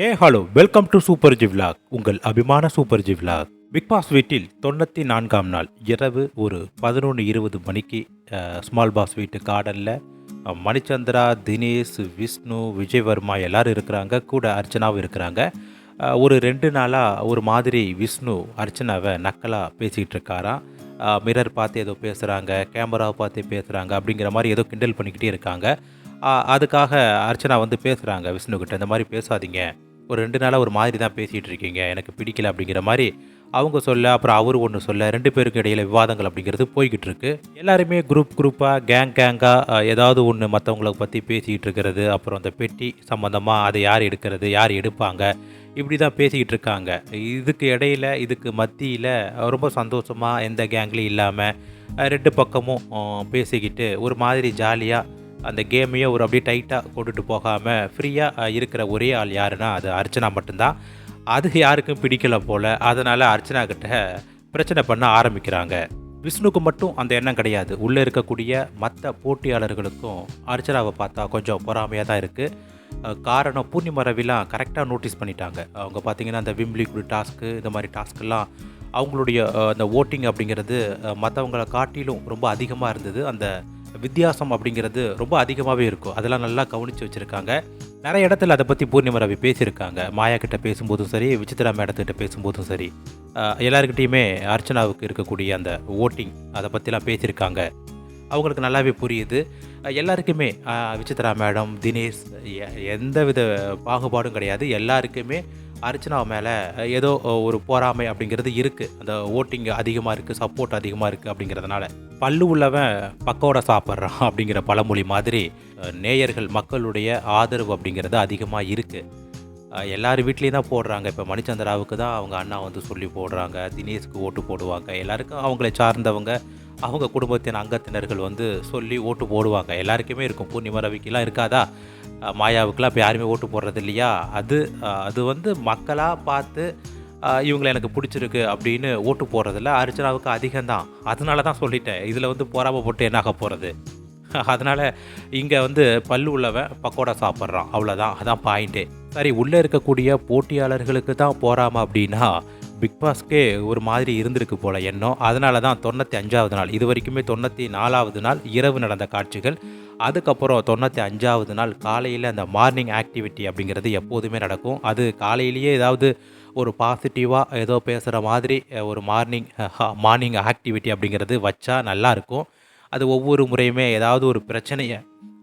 A hello. Welcome to super G vlog உங்கள் அபிமான super ஜிவ்லாக் big pass வீட்டில் தொண்ணூற்றி நான்காம் நாள் இரவு ஒரு பதினொன்று இருபது மணிக்கு ஸ்மால் பாஸ் வீட்டு கார்டனில் மணிச்சந்திரா தினேஷ் விஷ்ணு விஜயவர்மா எல்லோரும் இருக்கிறாங்க. கூட அர்ச்சனாவும் இருக்கிறாங்க. ஒரு ரெண்டு நாளாக ஒரு மாதிரி விஷ்ணு அர்ச்சனாவை நக்கலாக பேசிக்கிட்டு இருக்காராம். மிரர் பார்த்து ஏதோ பேசுகிறாங்க கேமராவை பார்த்து பேசுகிறாங்க அப்படிங்கிற மாதிரி ஏதோ கிண்டல் பண்ணிக்கிட்டே இருக்காங்க. அதுக்காக அர்ச்சனா வந்து பேசுகிறாங்க விஷ்ணுக்கிட்ட இந்த மாதிரி பேசாதீங்க. ஒரு ரெண்டு நாளாக ஒரு மாதிரி தான் பேசிகிட்டு இருக்கீங்க. எனக்கு பிடிக்கல அப்படிங்கிற மாதிரி அவங்க சொல்ல அப்புறம் அவர் ஒன்று சொல்ல ரெண்டு பேருக்கு இடையில விவாதங்கள் அப்படிங்கிறது போய்கிட்டு இருக்கு. எல்லாருமே குரூப் குரூப்பாக கேங் கேங்காக ஏதாவது ஒன்று மற்றவங்கள பற்றி பேசிக்கிட்டு இருக்கிறது அப்புறம் அந்த பெட்டி சம்மந்தமாக அதை யார் எடுக்கிறது யார் எடுப்பாங்க இப்படி தான் பேசிக்கிட்டு இருக்காங்க. இதுக்கு இடையில இதுக்கு மத்தியில் ரொம்ப சந்தோஷமாக எந்த கேங்லேயும் இல்லாமல் ரெண்டு பக்கமும் பேசிக்கிட்டு ஒரு மாதிரி ஜாலியாக அந்த கேமையே ஒரு அப்படியே டைட்டாக கொண்டுட்டு போகாமல் ஃப்ரீயாக இருக்கிற ஒரே ஆள் யாருன்னா அது அர்ச்சனா மட்டும்தான். அது யாருக்கும் பிடிக்கல போல். அதனால் அர்ச்சனா கிட்ட பிரச்சனை பண்ண ஆரம்பிக்கிறாங்க. விஷ்ணுக்கு மட்டும் அந்த எண்ணம் கிடையாது. உள்ளே இருக்கக்கூடிய மற்ற போட்டியாளர்களுக்கும் அர்ச்சனாவை பார்த்தா கொஞ்சம் பொறாமையாக தான் இருக்குது காரணம் பூர்ணிமா ரவிலாம் கரெக்டாக நோட்டீஸ் பண்ணிட்டாங்க. அவங்க பார்த்தீங்கன்னா அந்த விம்லி குடி டாஸ்க்கு இந்த மாதிரி டாஸ்க்கெல்லாம் அவங்களுடைய அந்த ஓட்டிங் அப்படிங்கிறது மற்றவங்களை காட்டிலும் ரொம்ப அதிகமாக இருந்தது. அந்த வித்தியாசம் அப்படிங்கிறது ரொம்ப அதிகமாகவே இருக்கும். அதெல்லாம் நல்லா கவனித்து வச்சுருக்காங்க. நிறைய இடத்துல அதை பற்றி பூர்ணிமா ரவி பேசியிருக்காங்க. மாயா கிட்ட பேசும்போதும் சரி விசித்ரா மேடத்துக்கிட்ட பேசும்போதும் சரி. எல்லாருக்கிட்டேயுமே அர்ச்சனாவுக்கு இருக்கக்கூடிய அந்த ஓட்டிங் அதை பற்றிலாம் பேசியிருக்காங்க. அவங்களுக்கு நல்லாவே புரியுது. எல்லாருக்குமே விசித்ரா மேடம் தினேஷ் எந்த வித பாகுபாடும் கிடையாது. எல்லாருக்குமே அர்ச்சனா மேலே ஏதோ ஒரு போராமை அப்படிங்கிறது இருக்குது அந்த ஓட்டிங் அதிகமாக இருக்குது சப்போர்ட் அதிகமாக இருக்குது அப்படிங்கிறதுனால. பல்லு உள்ளவன் பக்கோட சாப்பிட்றான் அப்படிங்கிற பழமொழி மாதிரி நேயர்கள் மக்களுடைய ஆதரவு அப்படிங்கிறது அதிகமாக இருக்குது எல்லார் வீட்லேயும் தான் போடுறாங்க. இப்போ மணிச்சந்திராவுக்கு தான் அவங்க அண்ணா வந்து சொல்லி போடுறாங்க. தினேஷ்க்கு ஓட்டு போடுவாங்க. எல்லாருக்கும் அவங்களை சார்ந்தவங்க அவங்க குடும்பத்தின் அங்கத்தினர்கள் வந்து சொல்லி ஓட்டு போடுவாங்க. எல்லாருக்குமே இருக்கும். பூர்ணிமா ரவிக்கெலாம் இருக்காதா? மாயாவுக்குலாம் மாயாவுக்கெல்லாம் இப்போ யாருமே ஓட்டு போடுறது இல்லையா அது அது வந்து மக்களாக பார்த்து இவங்களை எனக்கு பிடிச்சிருக்கு அப்படின்னு ஓட்டு போடுறதில்ல. அர்ச்சனாவுக்கு அதிகம்தான். அதனால தான் சொல்லிட்டேன். இதில் வந்து பொறாம போட்டு என்ன ஆக போகிறது அதனால் இங்கே வந்து பல்லு உள்ளவன் பக்கோடா சாப்பிட்றான். அவ்வளோதான் அதான் பாயிண்ட்டே சரி உள்ளே இருக்கக்கூடிய போட்டியாளர்களுக்கு தான் போகாமல் அப்படின்னா பிக் பாஸ்க்கே ஒரு மாதிரி இருந்திருக்கு போல எண்ணம் அதனால தான் தொண்ணூற்றி அஞ்சாவது நாள் இது வரைக்குமே தொண்ணூற்றி நாலாவது நாள் இரவு நடந்த காட்சிகள். அதுக்கப்புறம் தொண்ணூற்றி அஞ்சாவது நாள் காலையில் அந்த மார்னிங் ஆக்டிவிட்டி அப்படிங்கிறது எப்போதுமே நடக்கும். அது காலையிலேயே ஏதாவது ஒரு பாசிட்டிவாக ஏதோ பேசுகிற மாதிரி ஒரு மார்னிங் மார்னிங் ஆக்டிவிட்டி அப்படிங்கிறது வச்சா நல்லாயிருக்கும் அது ஒவ்வொரு முறையுமே ஏதாவது ஒரு பிரச்சனையை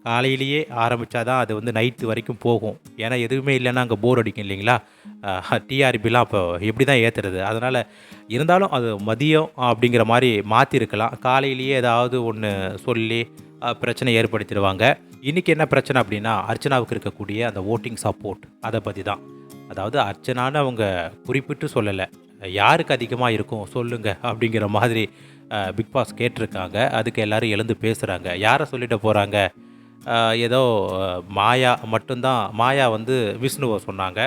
காலையிலேயே ஆரம்பித்தா தான் அது வந்து நைட்டு வரைக்கும் போகும். ஏன்னா எதுவுமே இல்லைன்னா அங்கே போர் அடிக்கும் இல்லைங்களா? டிஆர்பிலாம் அப்போ எப்படி தான் ஏற்றுறது அதனால் இருந்தாலும் அது மதியம் அப்படிங்கிற மாதிரி மாற்றிருக்கலாம் காலையிலேயே ஏதாவது ஒன்று சொல்லி பிரச்சனை ஏற்படுத்திடுவாங்க. இன்றைக்கி என்ன பிரச்சனை அப்படின்னா அர்ச்சனாவுக்கு இருக்கக்கூடிய அந்த ஓட்டிங் சப்போர்ட் அதை பற்றி தான் அதாவது அர்ச்சனான்னு அவங்க குறிப்பிட்டு சொல்லலை. யாருக்கு அதிகமாக இருக்கும்? சொல்லுங்கள் அப்படிங்கிற மாதிரி பிக் பாஸ் கேட்டிருக்காங்க. அதுக்கு எல்லோரும் எழுந்து பேசுகிறாங்க யாரை சொல்லிட்டு போகிறாங்க ஏதோ மாயா மட்டும்தான் மாயா வந்து விஷ்ணுவை சொன்னாங்க.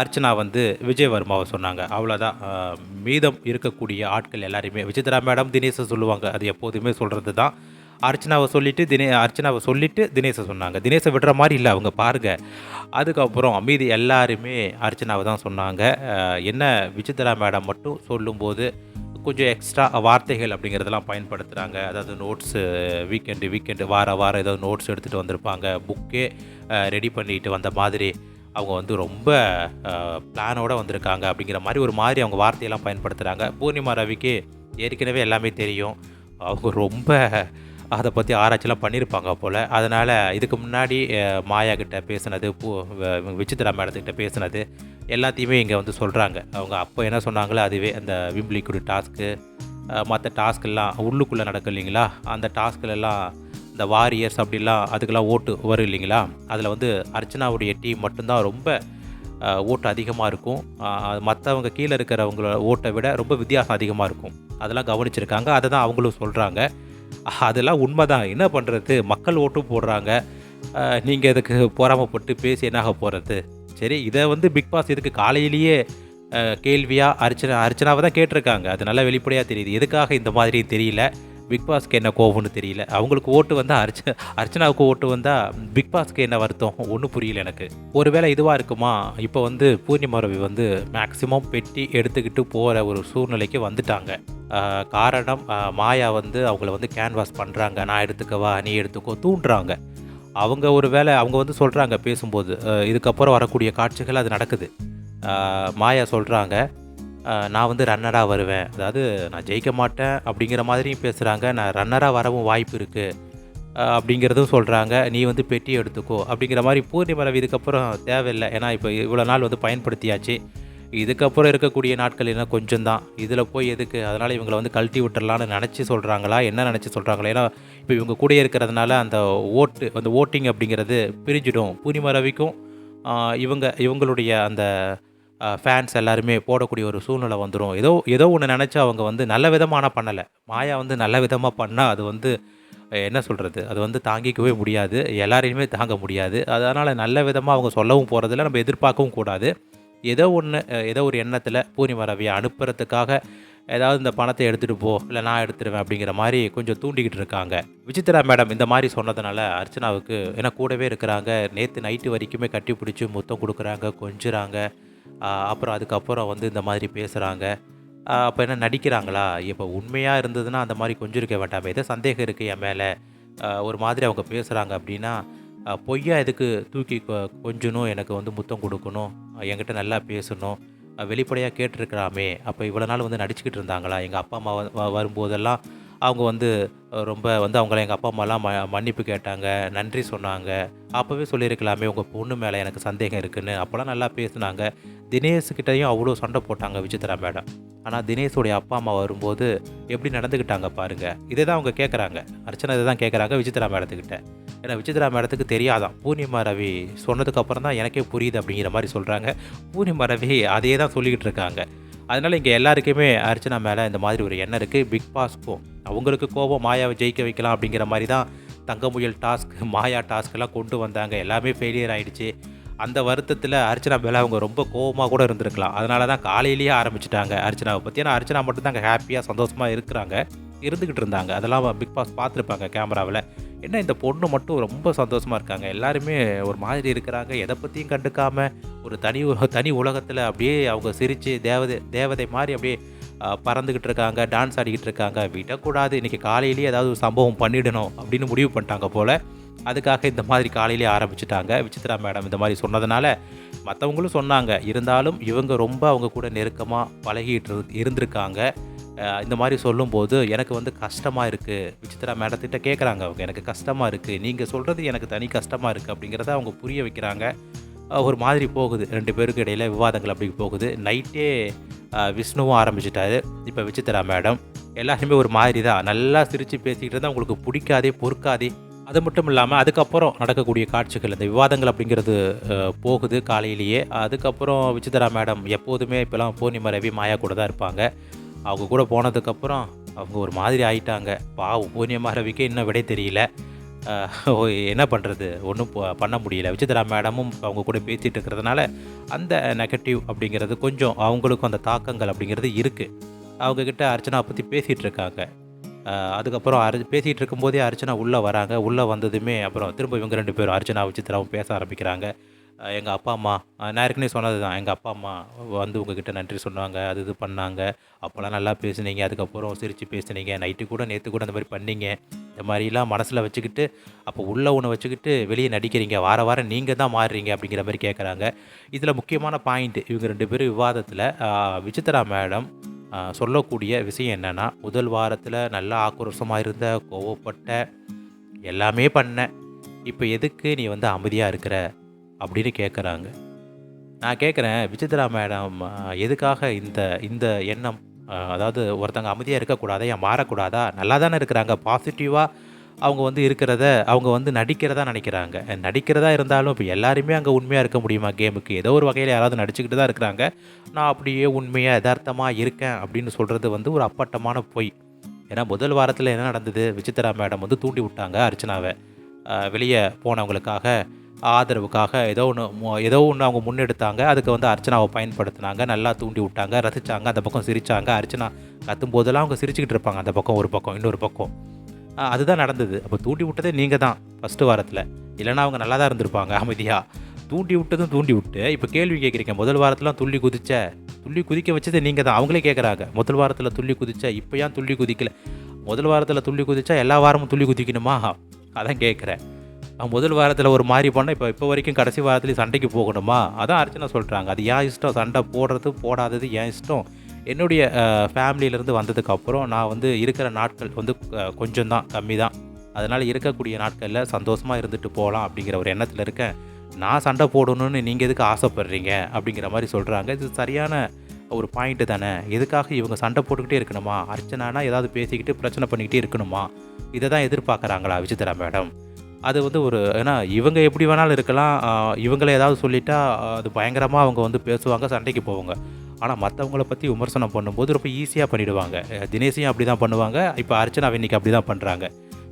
அர்ச்சனா வந்து விஜயவர்மாவை சொன்னாங்க. அவ்வளோதான் மீதம் இருக்கக்கூடிய ஆட்கள் எல்லாருமே விசித்ரா மேடம் தினேசை சொல்லுவாங்க. அது எப்போதுமே சொல்கிறது தான் அர்ச்சனாவை சொல்லிவிட்டு தினே அர்ச்சனாவை சொல்லிவிட்டு தினேஷை சொன்னாங்க. தினேஷை விடுற மாதிரி இல்லை அவங்க பாருங்க. அதுக்கப்புறம் மீதி எல்லாருமே அர்ச்சனாவை தான் சொன்னாங்க. என்ன விசித்ரா மேடம் மட்டும் சொல்லும்போது கொஞ்சம் எக்ஸ்ட்ரா வார்த்தைகள் அப்படிங்கிறதெல்லாம் பயன்படுத்துகிறாங்க அதாவது நோட்ஸு வீக்கெண்டு வீக்கெண்டு வார வாரம் ஏதாவது நோட்ஸ் எடுத்துகிட்டு வந்திருப்பாங்க. புக்கே ரெடி பண்ணிட்டு வந்த மாதிரி அவங்க வந்து ரொம்ப பிளானோடு வந்திருக்காங்க அப்படிங்கிற மாதிரி ஒரு மாதிரி அவங்க வார்த்தையெல்லாம் பயன்படுத்துகிறாங்க பூர்ணிமா ரவிக்கு ஏற்கனவே எல்லாமே தெரியும். அவங்க ரொம்ப அதை பற்றி ஆராய்ச்சிலாம் பண்ணியிருப்பாங்க போல். அதனால் இதுக்கு முன்னாடி மாயா கிட்ட பேசுனது பூ வ- விசித்ரா மேடத்துக்கிட்ட பேசுனது எல்லாத்தையுமே இங்கே வந்து சொல்கிறாங்க அவங்க அப்போ என்ன சொன்னாங்களோ அதுவே அந்த விம்லிக்குடு டாஸ்க்கு மற்ற டாஸ்க்கெல்லாம் உள்ளுக்குள்ளே நடக்கும் இல்லைங்களா? அந்த டாஸ்க்கிலெல்லாம் இந்த வாரியர்ஸ் அப்படிலாம் அதுக்கெல்லாம் ஓட்டு வரும் இல்லைங்களா? அதில் வந்து அர்ச்சனாவுடைய டீம் மட்டும்தான் ரொம்ப ஓட்டு அதிகமாக இருக்கும். மற்றவங்க கீழே இருக்கிறவங்களோட ஓட்டை விட ரொம்ப வித்தியாசம் அதிகமாக இருக்கும். அதெல்லாம் கவனிச்சிருக்காங்க. அதை தான் அவங்களும் சொல்கிறாங்க அதெல்லாம் உண்மை தான் என்ன பண்ணுறது மக்கள் ஓட்டும் போடுறாங்க. நீங்கள் இதுக்கு பொறாமப்பட்டு பேசி என்னாக போகிறது சரி இதை வந்து பிக் பாஸ் இதுக்கு காலையிலேயே கேள்வியாக அர்ச்சனா அர்ச்சனாவை தான் கேட்டிருக்காங்க. அது நல்லா வெளிப்படையாக தெரியுது. எதுக்காக இந்த மாதிரி தெரியல? பிக் பாஸ்க்கு என்ன கோவம்னு தெரியல. அவங்களுக்கு ஓட்டு வந்தால் அர்ச்ச அர்ச்சனாவுக்கு ஓட்டு வந்தால் பிக் பாஸ்க்கு என்ன வருத்தம்? ஒன்றும் புரியல எனக்கு. ஒருவேளை இதுவாக இருக்குமா? இப்போ வந்து பூர்ணிமா ரவி வந்து மேக்சிமம் பெட்டி எடுத்துக்கிட்டு போகிற ஒரு சூழ்நிலைக்கு வந்துட்டாங்க. காரணம் மாயா வந்து அவங்கள வந்து கேன்வாஸ் பண்ணுறாங்க நான் எடுத்துக்கவா நீ எடுத்துக்கோ தூண்டுறாங்க. அவங்க ஒரு வேலை அவங்க வந்து சொல்கிறாங்க பேசும்போது இதுக்கப்புறம் வரக்கூடிய காட்சிகள் அது நடக்குது. மாயா சொல்கிறாங்க நான் வந்து ரன்னராக வருவேன். அதாவது நான் ஜெயிக்க மாட்டேன் அப்படிங்கிற மாதிரியும் பேசுகிறாங்க நான் ரன்னராக வரவும் வாய்ப்பு இருக்குது அப்படிங்கிறதும் சொல்கிறாங்க நீ வந்து பெட்டி எடுத்துக்கோ அப்படிங்கிற மாதிரி பூர்ணிமா இதுக்கப்புறம் தேவையில்லை. ஏன்னா இப்போ இவ்வளோ நாள் வந்து பயன்படுத்தியாச்சு. இதுக்கப்புறம் இருக்கக்கூடிய நாட்கள் என்ன கொஞ்சம் தான் இதில் போய் எதுக்கு? அதனால் இவங்களை வந்து கழட்டி விட்டுறலான்னு நினச்சி சொல்கிறாங்களா என்ன நினச்சி சொல்கிறாங்களா ஏன்னா இப்போ இவங்க கூடயே இருக்கிறதுனால அந்த ஓட்டு அந்த ஓட்டிங் அப்படிங்கிறது பிரிஞ்சிடும். பூர்ணிமா ரவிக்கும் இவங்க இவங்களுடைய அந்த ஃபேன்ஸ் எல்லாருமே போடக்கூடிய ஒரு சூழ்நிலை வந்துடும் ஏதோ ஏதோ ஒன்று நினச்சி அவங்க வந்து நல்ல விதமான பண்ணலை. மாயா வந்து நல்ல விதமாக பண்ணால் அது வந்து என்ன சொல்கிறது அது வந்து தாங்கிக்கவே முடியாது. எல்லாரையுமே தாங்க முடியாது. அதனால் நல்ல விதமாக அவங்க சொல்லவும் போகிறதில்ல நம்ம எதிர்பார்க்கவும் கூடாது. ஏதோ ஒன்று ஏதோ ஒரு எண்ணத்தில் பூர்ணிமா ரவியை அனுப்புறதுக்காக ஏதாவது இந்த பணத்தை எடுத்துகிட்டு போ இல்லை நான் எடுத்துடுவேன் அப்படிங்கிற மாதிரி கொஞ்சம் தூண்டிக்கிட்டு இருக்காங்க. விசித்ரா மேடம் இந்த மாதிரி சொன்னதுனால அர்ச்சனாவுக்கு ஏன்னா கூடவே இருக்கிறாங்க நேற்று நைட்டு வரைக்குமே கட்டி பிடிச்சி முத்தம் கொடுக்குறாங்க கொஞ்சுறாங்க. அப்புறம் அதுக்கப்புறம் வந்து இந்த மாதிரி பேசுகிறாங்க அப்போ என்ன நடிக்கிறாங்களா? இப்போ உண்மையாக இருந்ததுன்னா அந்த மாதிரி கொஞ்சம் இருக்க வேண்டாமே ஏதோ சந்தேகம் இருக்குது என் மேலே. ஒரு மாதிரி அவங்க பேசுகிறாங்க அப்படின்னா பொய்யா எதுக்கு தூக்கி கொ- கொஞ்சணும் எனக்கு வந்து முத்தம் கொடுக்கணும்? என்கிட்ட நல்லா பேசணும். வெளிப்படையாக கேட்டிருக்கிறாமே. அப்போ இவ்வளோ நாள் வந்து நடிச்சுக்கிட்டு இருந்தாங்களா? எங்கள் அப்பா அம்மா வரும்போதெல்லாம் அவங்க வந்து ரொம்ப வந்து அவங்கள எங்கள் அப்பா அம்மாலாம் ம மன்னிப்பு கேட்டாங்க நன்றி சொன்னாங்க. அப்போவே சொல்லியிருக்கலாமே உங்கள் பொண்ணு மேலே எனக்கு சந்தேகம் இருக்குன்னு. அப்போலாம் நல்லா பேசினாங்க. தினேஷ்கிட்டையும் அவ்வளோ சண்டை போட்டாங்க விசித்ரா மேடம். ஆனால் தினேஷோடைய அப்பா அம்மா வரும்போது எப்படி நடந்துக்கிட்டாங்க பாருங்க. இதை தான் அவங்க கேட்குறாங்க அர்ச்சனை இதை தான் கேட்குறாங்க விசித்ரா மேடத்துக்கிட்ட. ஏன்னா விசித்ரா மேடத்துக்கு தெரியாதான் பூர்ணிமா ரவி சொன்னதுக்கப்புறம் தான் எனக்கே புரியுது அப்படிங்கிற மாதிரி சொல்கிறாங்க பூர்ணிமா ரவி அதையே தான் சொல்லிக்கிட்டு இருக்காங்க. அதனால் இங்கே எல்லாருக்குமே அர்ச்சனா மேலே இந்த மாதிரி ஒரு எண்ணம் இருக்குது பிக் பாஸ்க்கும் அவங்களுக்கு கோபம் மாயாவை ஜெயிக்க வைக்கலாம் அப்படிங்கிற மாதிரி தான் தங்கமுயல் டாஸ்க் மாயா டாஸ்க்கெல்லாம் கொண்டு வந்தாங்க. எல்லாமே ஃபெயிலியர் ஆகிடுச்சு அந்த வருத்தத்தில் அர்ச்சனா மேலே அவங்க ரொம்ப கோவமாக கூட இருந்திருக்கலாம். அதனால தான் காலையிலேயே ஆரம்பிச்சிட்டாங்க அர்ச்சனாவை பற்றி ஏன்னா அர்ச்சனா மட்டும் தான் ஹாப்பியாக சந்தோஷமாக இருக்கிறாங்க. இருந்துக்கிட்டு இருந்தாங்க. அதெல்லாம் பிக் பாஸ் பார்த்துருப்பாங்க கேமராவில் என்ன இந்த பொண்ணு மட்டும் ரொம்ப சந்தோஷமாக இருக்காங்க. எல்லாருமே ஒரு மாதிரி இருக்கிறாங்க. எதை பற்றியும் கண்டுக்காமல் ஒரு தனி உ- தனி உலகத்தில் அப்படியே அவங்க சிரித்து தேவதை தேவதை மாதிரி அப்படியே பறந்துக்கிட்டு இருக்காங்க டான்ஸ் ஆடிக்கிட்டு இருக்காங்க விடக்கூடாது. இன்றைக்கி காலையிலேயே ஏதாவது ஒரு சம்பவம் பண்ணிடணும் அப்படின்னு முடிவு பண்ணிட்டாங்க போல். அதுக்காக இந்த மாதிரி காலையிலேயே ஆரம்பிச்சிட்டாங்க. விசித்ரா மேடம் இந்த மாதிரி சொன்னதுனால மற்றவங்களும் சொன்னாங்க. இருந்தாலும் இவங்க ரொம்ப அவங்க கூட நெருக்கமாக பழகிட்டு இரு- இருந்திருக்காங்க. இந்த மாதிரி சொல்லும்போது எனக்கு வந்து கஷ்டமாக இருக்குது விசித்ரா மேடத்திட்ட கேட்குறாங்க அவங்க. எனக்கு கஷ்டமாக இருக்குது நீங்கள் சொல்கிறது எனக்கு தனி கஷ்டமாக இருக்குது அப்படிங்கிறத அவங்க புரிய வைக்கிறாங்க. ஒரு மாதிரி போகுது. ரெண்டு பேருக்கு இடையில விவாதங்கள் அப்படி போகுது. நைட்டே விஷ்ணுவும் ஆரம்பிச்சிட்டாரு. இப்போ விசித்ரா மேடம் எல்லாருமே ஒரு மாதிரி தான் நல்லா சிரித்து பேசிக்கிட்டு இருந்தால் உங்களுக்கு பிடிக்காதே பொறுக்காதே. அது மட்டும் இல்லாமல் அதுக்கப்புறம் நடக்கக்கூடிய காட்சிகள் இந்த விவாதங்கள் அப்படிங்கிறது போகுது காலையிலேயே. அதுக்கப்புறம் விசித்ரா மேடம் எப்போதுமே இப்போலாம் பூர்ணிமா ரவி மாயா கூட தான் இருப்பாங்க. அவங்க கூட போனதுக்கப்புறம் அவங்க ஒரு மாதிரி ஆயிட்டாங்க. பாவம் பூர்ணிமா ரவிக்கு இன்னும் விடை தெரியல. என்ன பண்ணுறது ஒன்றும் பண்ண முடியல. விசித்ரா மேடமும் அவங்க கூட பேசிகிட்டு இருக்கிறதுனால அந்த நெகட்டிவ் அப்படிங்கிறது கொஞ்சம் அவங்களுக்கும் அந்த தாக்கங்கள் அப்படிங்கிறது இருக்குது அவங்கக்கிட்ட அர்ச்சனா பற்றி பேசிகிட்டு இருக்காங்க. அதுக்கப்புறம் அர் பேசிகிட்டு இருக்கும்போதே அர்ச்சனா உள்ளே வராங்க. உள்ளே வந்ததுமே அப்புறம் திரும்ப இவங்க ரெண்டு பேரும் அர்ச்சனா விசித்ராவும் பேச ஆரம்பிக்கிறாங்க. எங்கள் அப்பா அம்மா. நான் ஏற்கனவே சொன்னது தான் எங்கள் அப்பா அம்மா வந்து உங்ககிட்ட நன்றி சொன்னாங்க அது இது பண்ணாங்க. அப்போல்லாம் நல்லா பேசுனீங்க அதுக்கப்புறம் சிரித்து பேசுனீங்க. நைட்டு கூட நேற்று கூட அந்த மாதிரி பண்ணீங்க. இந்த மாதிரிலாம் மனசில் வச்சுக்கிட்டு அப்போ உள்ள ஒன்று வச்சுக்கிட்டு வெளியே நடிக்கிறீங்க. வார வாரம் நீங்கள் தான் மாறுறீங்க அப்படிங்கிற மாதிரி கேட்குறாங்க இதில் முக்கியமான பாயிண்ட் இவங்க ரெண்டு பேரும் விவாதத்தில் விசித்ரா மேடம் சொல்லக்கூடிய விஷயம் என்னென்னா முதல் வாரத்தில் நல்லா ஆக்ரோஷமாக இருந்த கோவப்பட்ட எல்லாமே பண்ண இப்போ எதுக்கு நீ வந்து அமைதியாக இருக்கிற? அப்படின்னு கேட்குறாங்க நான் கேட்குறேன் விசித்ரா மேடம் எதுக்காக இந்த இந்த எண்ணம்? அதாவது ஒருத்தங்க அமைதியாக இருக்கக்கூடாதா? ஏன் மாறக்கூடாதா? நல்லா தானே இருக்கிறாங்க. பாசிட்டிவாக அவங்க வந்து இருக்கிறத அவங்க வந்து நடிக்கிறதா நினைக்கிறாங்க. நடிக்கிறதா இருந்தாலும் இப்போ எல்லாருமே அங்கே உண்மையாக இருக்க முடியுமா கேமுக்கு? ஏதோ ஒரு வகையில் யாராவது நடிச்சுக்கிட்டு தான் இருக்கிறாங்க. நான் அப்படியே உண்மையாக யதார்த்தமாக இருக்கேன் அப்படின்னு சொல்கிறது வந்து ஒரு அப்பட்டமான பொய். ஏன்னா முதல் வாரத்தில் என்ன நடந்தது? விசித்ரா மேடம் வந்து தூண்டி விட்டாங்க அர்ச்சனாவை. வெளியே போனவங்களுக்காக. ஆதரவுக்காக ஏதோ ஒன்று ஏதோ ஒன்று அவங்க முன்னெடுத்தாங்க. அதுக்கு வந்து அர்ச்சனாவை பயன்படுத்தினாங்க. நல்லா தூண்டி விட்டாங்க ரசித்தாங்க அந்த பக்கம் சிரித்தாங்க அர்ச்சனா கத்தும் போதெல்லாம் அவங்க சிரிச்சுக்கிட்டு இருப்பாங்க. அந்த பக்கம் ஒரு பக்கம் இன்னொரு பக்கம். அதுதான் நடந்தது. அப்போ தூண்டி விட்டதே நீங்கள் தான் ஃபஸ்ட்டு வாரத்தில். இல்லைன்னா அவங்க நல்லா தான் இருந்திருப்பாங்க அமைதியாக தூண்டி விட்டதும் தூண்டி விட்டு இப்போ கேள்வி கேட்குறீங்க முதல் வாரத்தில் துள்ளி குதிச்ச? துள்ளி குதிக்க வச்சது நீங்கள் தான். அவங்களே கேட்குறாங்க முதல் வாரத்தில் துள்ளி குதிச்ச இப்போ ஏன் துள்ளி குதிக்கல? முதல் வாரத்தில் துள்ளி குதிச்சா எல்லா வாரமும் துள்ளி குதிக்கணுமா? அதான் கேட்குறேன் முதல் வாரத்தில் ஒரு மாதிரி பண்ணால் இப்போ இப்போ வரைக்கும் கடைசி வாரத்துலேயும் சண்டைக்கு போகணுமா? அதான் அர்ச்சனா சொல்கிறாங்க அது ஏன் இஷ்டம். சண்டை போடுறது போடாதது ஏன் இஷ்டம். என்னுடைய ஃபேமிலியிலேருந்து வந்ததுக்கப்புறம் நான் வந்து இருக்கிற நாட்கள் வந்து கொஞ்சம் தான் கம்மி தான் அதனால் இருக்கக்கூடிய நாட்களில் சந்தோஷமாக இருந்துட்டு போகலாம் அப்படிங்கிற ஒரு எண்ணத்தில் இருக்கேன். நான் சண்டை போடணும்னு நீங்கள் எதுக்கு ஆசைப்படுறீங்க? அப்படிங்கிற மாதிரி சொல்கிறாங்க இது சரியான ஒரு பாயிண்ட்டு தானே. எதுக்காக இவங்க சண்டை போட்டுக்கிட்டே இருக்கணுமா? அர்ச்சனானா ஏதாவது பேசிக்கிட்டு பிரச்சனை பண்ணிக்கிட்டே இருக்கணுமா? இதை தான் எதிர்பார்க்குறாங்களா விசித்ரா மேடம்? அது வந்து ஒரு ஏன்னா இவங்க எப்படி வேணாலும் இருக்கலாம். இவங்கள ஏதாவது சொல்லிட்டா அது பயங்கரமாக அவங்க வந்து பேசுவாங்க சண்டைக்கு போவாங்க. ஆனால் மற்றவங்கள பற்றி விமர்சனம் பண்ணும்போது ரொம்ப ஈஸியாக பண்ணிவிடுவாங்க அஹ் தினேஷையும் அப்படி தான் பண்ணுவாங்க. இப்போ அர்ச்சனா இன்னைக்கு அப்படி தான் பண்ணுறாங்க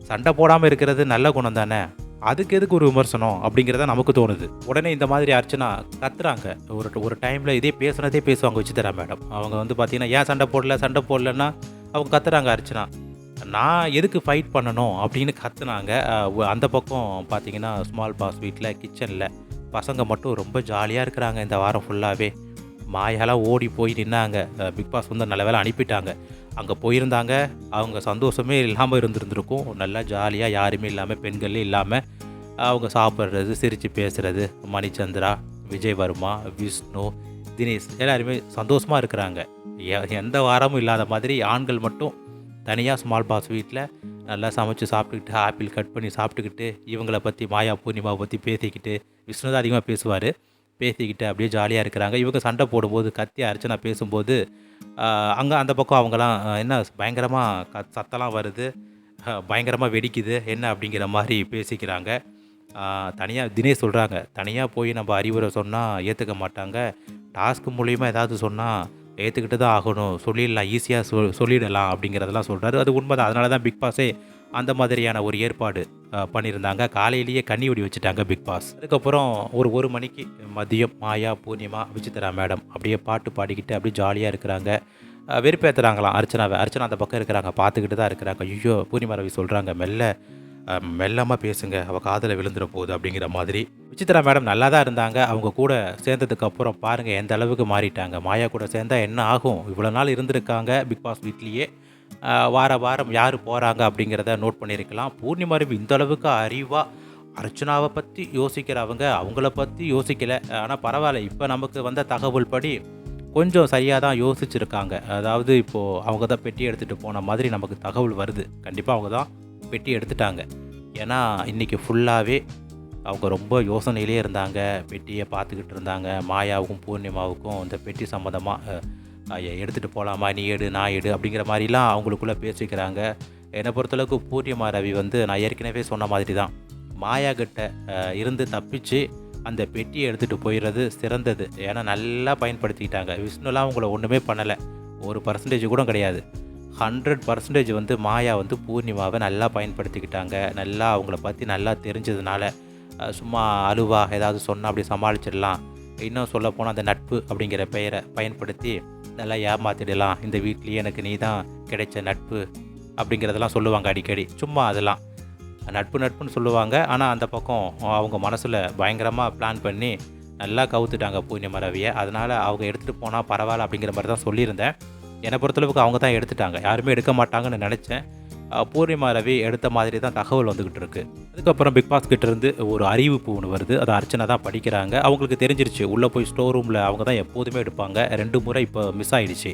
சண்டை போடாமல் இருக்கிறது நல்ல குணம் தானே? அதுக்கு எதுக்கு ஒரு விமர்சனம் அப்படிங்கிறத நமக்கு தோணுது. உடனே இந்த மாதிரி அர்ச்சனா கத்துறாங்க. ஒரு ஒரு டைமில் இதே பேசுனதே பேசுவாங்க வச்சுத்தரா மேடம் அவங்க வந்து பார்த்தீங்கன்னா ஏன் சண்டை போடல? சண்டை போடலன்னா? அவங்க கத்துறாங்க அர்ச்சனா. நான் எதுக்கு ஃபைட் பண்ணணும் அப்படின்னு கத்துனாங்க. அந்த பக்கம் பார்த்தீங்கன்னா ஸ்மால் பாஸ் வீட்டில் கிச்சனில் பசங்க மட்டும் ரொம்ப ஜாலியாக இருக்கிறாங்க இந்த வாரம் ஃபுல்லாகவே மாயாலாம் ஓடி போய் நின்னாங்க. பிக் பாஸ் வந்து நல்ல வேளை அனுப்பிட்டாங்க. அங்கே போயிருந்தாங்க. அவங்க சந்தோஷமே இல்லாமல் இருந்திருந்திருக்கும். நல்லா ஜாலியாக யாருமே இல்லாமல் பெண்களே இல்லாமல் அவங்க சாப்பிட்றது சிரித்து பேசுகிறது மணிச்சந்திரா விஜய் வர்மா விஷ்ணு தினேஷ் எல்லாருமே சந்தோஷமாக இருக்கிறாங்க. எ- எந்த வாரமும் இல்லாத மாதிரி ஆண்கள் மட்டும் தனியாக ஸ்மால் பாஸ் வீட்டில் நல்லா சமைச்சு சாப்பிட்டுக்கிட்டு ஆப்பிள் கட் பண்ணி சாப்பிட்டுக்கிட்டு இவங்கள பற்றி மாயா பூர்ணிமாவை பற்றி பேசிக்கிட்டு விஷ்ணு தான் அதிகமாக பேசுவார். பேசிக்கிட்டு அப்படியே ஜாலியாக இருக்கிறாங்க. இவங்க சண்டை போடும்போது கத்தி அர்ச்சனா பேசும்போது அங்கே அந்த பக்கம் அவங்களாம் என்ன பயங்கரமாக க சத்தம்லாம் வருது. பயங்கரமாக வெடிக்குது. என்ன அப்படிங்கிற மாதிரி பேசிக்கிறாங்க. தனியாக தினேஷ் சொல்கிறாங்க தனியாக போய் நம்ம அறிவுரை சொன்னால் ஏற்றுக்க மாட்டாங்க. டாஸ்க் மூலிமா ஏதாவது சொன்னால் ஏற்றுக்கிட்டு தான் ஆகணும். சொல்லிடலாம் ஈஸியாக சொ சொல்லிடலாம் அப்படிங்கிறதெல்லாம் சொல்கிறாரு அது உண்மை தான் அதனால தான் பிக் பாஸே அந்த மாதிரியான ஒரு ஏற்பாடு பண்ணியிருந்தாங்க. காலையிலேயே கண்ணி வெடி வச்சுட்டாங்க பிக் பாஸ் அதுக்கப்புறம் ஒரு ஒரு மணிக்கு மதியம் மாயா பூர்ணிமா விசித்ரா மேடம் அப்படியே பாட்டு பாடிக்கிட்டு அப்படியே ஜாலியாக இருக்கிறாங்க. வெறுப்பேற்றுறாங்களாம் அர்ச்சனாவை அர்ச்சனா அந்த பக்கம் இருக்கிறாங்க. பார்த்துக்கிட்டு தான் இருக்கிறாங்க. ஐயோ பூர்ணிமா ரவி சொல்கிறாங்க மெல்ல மெல்லமாக பேசுங்க. அவள் காதில் விழுந்துட போகுது அப்படிங்கிற மாதிரி. விசித்ரா மேடம் நல்லா தான் இருந்தாங்க. அவங்க கூட சேர்ந்ததுக்கு அப்புறம் பாருங்கள் எந்த அளவுக்கு மாறிட்டாங்க. மாயா கூட சேர்ந்தால் என்ன ஆகும்? இவ்வளோ நாள் இருந்திருக்காங்க பிக் பாஸ் வீட்லேயே. வார வாரம் யார் போகிறாங்க அப்படிங்கிறத நோட் பண்ணியிருக்கலாம். பூர்ணிமா ரவி இந்த அளவுக்கு அறிவாக அர்ச்சனாவை பற்றி யோசிக்கிறவங்க அவங்கள பற்றி யோசிக்கலை. ஆனால் பரவாயில்ல. இப்போ நமக்கு வந்த தகவல் படி கொஞ்சம் சரியாக தான் யோசிச்சிருக்காங்க. அதாவது இப்போது அவங்க தான் பெட்டி எடுத்துகிட்டு போன மாதிரி நமக்கு தகவல் வருது. கண்டிப்பாக அவங்க தான் பெட்டி எடுத்துட்டாங்க. ஏன்னா இன்றைக்கி ஃபுல்லாகவே அவங்க ரொம்ப யோசனையிலே இருந்தாங்க. பெட்டியை பார்த்துக்கிட்டு இருந்தாங்க. மாயாவுக்கும் பூர்ணிமாவுக்கும் இந்த பெட்டி சம்மந்தமாக எடுத்துகிட்டு போகலாமா நீ எடு நான் எடு அப்படிங்கிற மாதிரிலாம் அவங்களுக்குள்ளே பேசிக்கிறாங்க. என்னை பொறுத்தளவுக்கு பூர்ணிமா ரவி வந்து நான் ஏற்கனவே சொன்ன மாதிரி தான். மாயா கிட்ட இருந்து தப்பிச்சு அந்த பெட்டியை எடுத்துகிட்டு போயிடுறது சிறந்தது. ஏன்னா நல்லா பயன்படுத்திக்கிட்டாங்க. விஷ்ணுலாம் அவங்கள ஒன்றுமே பண்ணலை. ஒரு பர்சன்டேஜ் கூட கிடையாது. ஹண்ட்ரட் பர்சன்டேஜ் வந்து மாயா வந்து பூர்ணிமாவை நல்லா பயன்படுத்திக்கிட்டாங்க. நல்லா அவங்கள பற்றி நல்லா தெரிஞ்சதுனால சும்மா அழுவா ஏதாவது சொன்னால் அப்படி சமாளிச்சிடலாம். இன்னும் சொல்ல போனால் அந்த நட்பு அப்படிங்கிற பெயரை பயன்படுத்தி நல்லா ஏமாத்திடலாம். இந்த வீட்லேயே எனக்கு நீ தான் கிடைச்ச நட்பு அப்படிங்கிறதெல்லாம் சொல்லுவாங்க அடிக்கடி. சும்மா அதெல்லாம். நட்பு நட்புன்னு சொல்லுவாங்க. ஆனால் அந்த பக்கம் அவங்க மனசில் பயங்கரமாக பிளான் பண்ணி நல்லா கவுத்துட்டாங்க பூர்ணிமா ரவியை. அதனால் அவங்க எடுத்துகிட்டு போனால் பரவாயில்ல அப்படிங்கிற மாதிரி தான் சொல்லியிருந்தேன். என்னை பொறுத்தளவுக்கு அவங்க தான் எடுத்துட்டாங்க. யாருமே எடுக்க மாட்டாங்கன்னு நினச்சேன். பூர்ணிமா ரவி எடுத்த மாதிரி தான் தகவல் வந்துக்கிட்டு இருக்குது அதுக்கப்புறம் பிக் பாஸ்கிட்ட இருந்து ஒரு அறிவிப்பு ஒன்று வருது. அதை அர்ச்சனை தான் படிக்கிறாங்க. அவங்களுக்கு தெரிஞ்சிருச்சு. உள்ளே போய் ஸ்டோர் ரூமில் அவங்க தான் எப்போதுமே எடுப்பாங்க. ரெண்டு முறை இப்போ மிஸ் ஆகிடுச்சு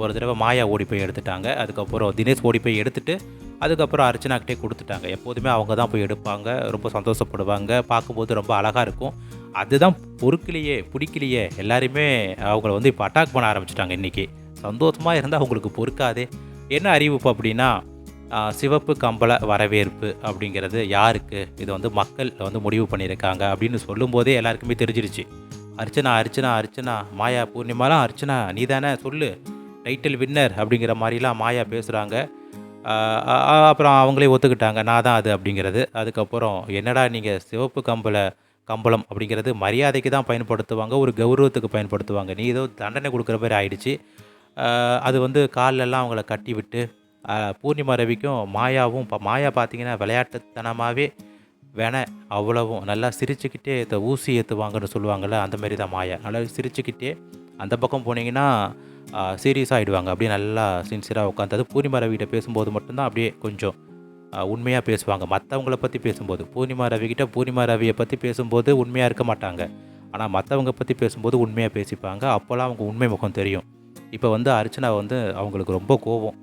ஒரு தடவை மாயா ஓடி போய் எடுத்துட்டாங்க. அதுக்கப்புறம் தினேஷ் ஓடி போய் எடுத்துட்டு அதுக்கப்புறம் அர்ச்சனாக்கிட்டே கொடுத்துட்டாங்க. எப்போதுமே அவங்க தான் போய் எடுப்பாங்க. ரொம்ப சந்தோஷப்படுவாங்க. பார்க்கும்போது ரொம்ப அழகாக இருக்கும். அதுதான் பொறுக்கலையே பிடிக்கலையே. எல்லாருமே அவங்கள வந்து இப்போ அட்டாக் பண்ண ஆரம்பிச்சிட்டாங்க இன்றைக்கி சந்தோஷமாக இருந்தால் அவங்களுக்கு பொறுக்காதே. என்ன அறிவிப்பு அப்படின்னா சிவப்பு கம்பள வரவேற்பு அப்படிங்கிறது யாருக்கு? இது வந்து மக்கள் வந்து முடிவு பண்ணியிருக்காங்க அப்படின்னு சொல்லும்போதே எல்லாருக்குமே தெரிஞ்சிருச்சு. அர்ச்சனா அர்ச்சனா அர்ச்சனா மாயா பூர்ணிமாலாம் அர்ச்சனா நீ தானே சொல்லு டைட்டில் வின்னர் அப்படிங்கிற மாதிரிலாம் மாயா பேசுகிறாங்க அப்புறம் அவங்களே ஒத்துக்கிட்டாங்க நான் தான் அது அப்படிங்கிறது. அதுக்கப்புறம் என்னடா நீங்கள் சிவப்பு கம்பள கம்பளம் அப்படிங்கிறது மரியாதைக்கு தான் பயன்படுத்துவாங்க ஒரு கௌரவத்துக்கு பயன்படுத்துவாங்க. நீ ஏதோ தண்டனை கொடுக்குற மாதிரி ஆயிடுச்சு. அது வந்து கால்லெல்லாம் அவங்கள கட்டி விட்டு பூர்ணிமா ரவிக்கும் மாயாவும் இப்போ மாயா பார்த்தீங்கன்னா விளையாட்டுத்தனமாகவே வேணை அவ்வளவும். நல்லா சிரிச்சுக்கிட்டே இந்த ஊசி ஏற்றுவாங்கன்னு சொல்லுவாங்கள்ல அந்த மாதிரி தான் மாயா. நல்லா சிரிச்சுக்கிட்டே அந்த பக்கம் போனீங்கன்னா சீரியஸாக ஆகிடுவாங்க அப்படியே நல்லா சின்சியராக உட்காந்தது பூர்ணிமா ரவிகிட்ட பேசும்போது மட்டும்தான் அப்படியே கொஞ்சம் உண்மையாக பேசுவாங்க. மற்றவங்கள பற்றி பேசும்போது பூர்ணிமா ரவிக்கிட்ட பூர்ணிமா ரவியை பற்றி பேசும்போது உண்மையாக இருக்க மாட்டாங்க. ஆனால் மற்றவங்க பற்றி பேசும்போது உண்மையாக பேசிப்பாங்க. அப்போல்லாம் அவங்க உண்மை முகம் தெரியும். இப்போ வந்து அர்ச்சனா வந்து அவங்களுக்கு ரொம்ப கோபம்